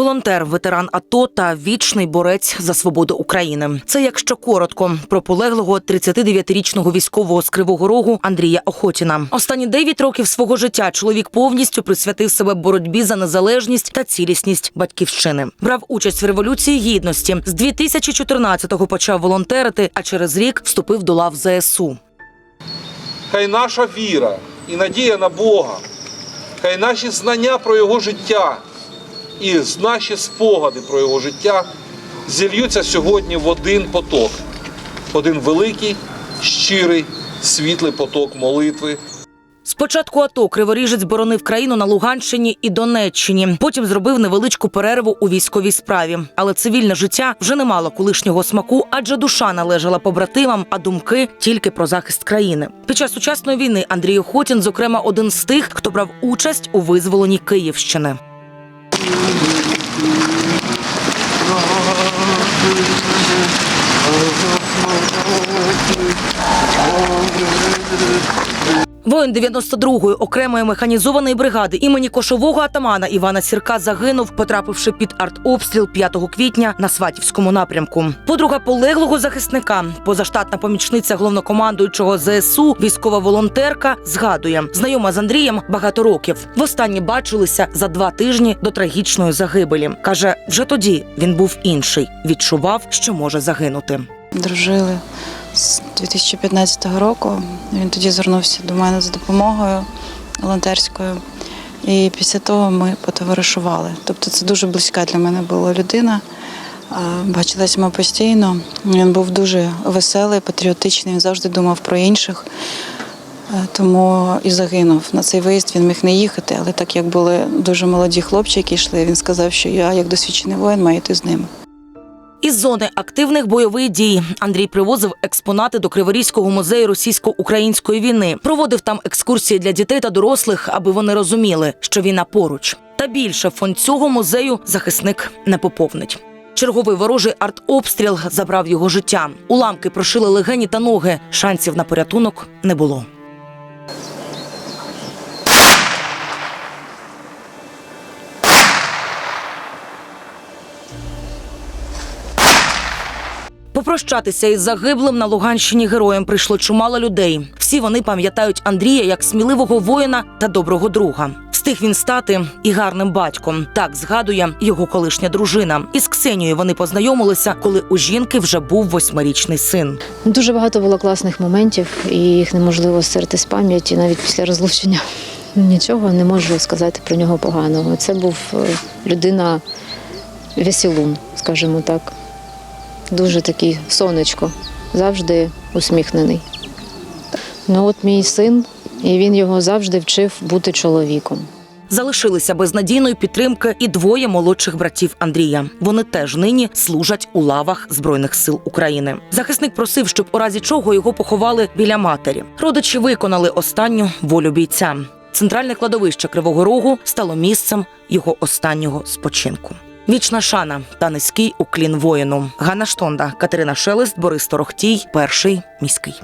Волонтер, ветеран АТО та вічний борець за свободу України. Це якщо коротко про полеглого 39-річного військового з Кривого Рогу Андрія Охотіна. Останні 9 років свого життя чоловік повністю присвятив себе боротьбі за незалежність та цілісність батьківщини. Брав участь в революції гідності. З 2014-го почав волонтерити, а через рік вступив до лав ЗСУ. Хай наша віра і надія на Бога, хай наші знання про Його життя і наші спогади про Його життя зільються сьогодні в один поток, один великий, щирий, світлий поток молитви. Спочатку АТО Криворіжець боронив країну на Луганщині і Донеччині. Потім зробив невеличку перерву у військовій справі. Але цивільне життя вже не мало колишнього смаку, адже душа належала побратимам, а думки тільки про захист країни. Під час сучасної війни Андрій Охотін, зокрема, один з тих, хто брав участь у визволенні Київщини. Воїн 92-ї окремої механізованої бригади імені кошового атамана Івана Сірка загинув, потрапивши під артобстріл 5 квітня на Сватівському напрямку. Подруга полеглого захисника, позаштатна помічниця головнокомандуючого ЗСУ, військова волонтерка, згадує, знайома з Андрієм багато років. Востаннє бачилися за два тижні до трагічної загибелі. каже, вже тоді він був інший, відчував, що може загинути. Дружили з 2015 року. Він тоді звернувся до мене за допомогою волонтерською. І після того ми потоваришували. Тобто це дуже близька для мене була людина. Бачилися ми постійно. Він був дуже веселий, патріотичний, він завжди думав про інших. Тому і загинув. На цей виїзд він міг не їхати, але так як були дуже молоді хлопчики, які йшли, він сказав, що я, як досвідчений воїн, маю йти з ними. Із зони активних бойових дій Андрій привозив експонати до Криворізького музею російсько-української війни. Проводив там екскурсії для дітей та дорослих, аби вони розуміли, що війна поруч. Та більше фонд цього музею захисник не поповнить. Черговий ворожий артобстріл забрав його життя. Уламки прошили легені та ноги. Шансів на порятунок не було. Попрощатися із загиблим на Луганщині героєм прийшло чимало людей. Всі вони пам'ятають Андрія як сміливого воїна та доброго друга. Встиг він стати і гарним батьком. Так згадує його колишня дружина. Із Ксенією вони познайомилися, коли у жінки вже був восьмирічний син. Дуже багато було класних моментів, і їх неможливо стерти з пам'яті навіть після розлучення. Нічого не можу сказати про нього поганого. Це був е, людина весілун, скажімо так. Дуже такий сонечко, завжди усміхнений. Ну от мій син, і він його завжди вчив бути чоловіком. Залишилися без надійної підтримки і двоє молодших братів Андрія. Вони теж нині служать у лавах Збройних сил України. Захисник просив, щоб у разі чого його поховали біля матері. Родичі виконали останню волю бійця. Центральне кладовище Кривого Рогу стало місцем його останнього спочинку. Вічна шана та низький уклін воїну. Ганна Штонда, Катерина Шелест, Борис Торохтій, перший міський.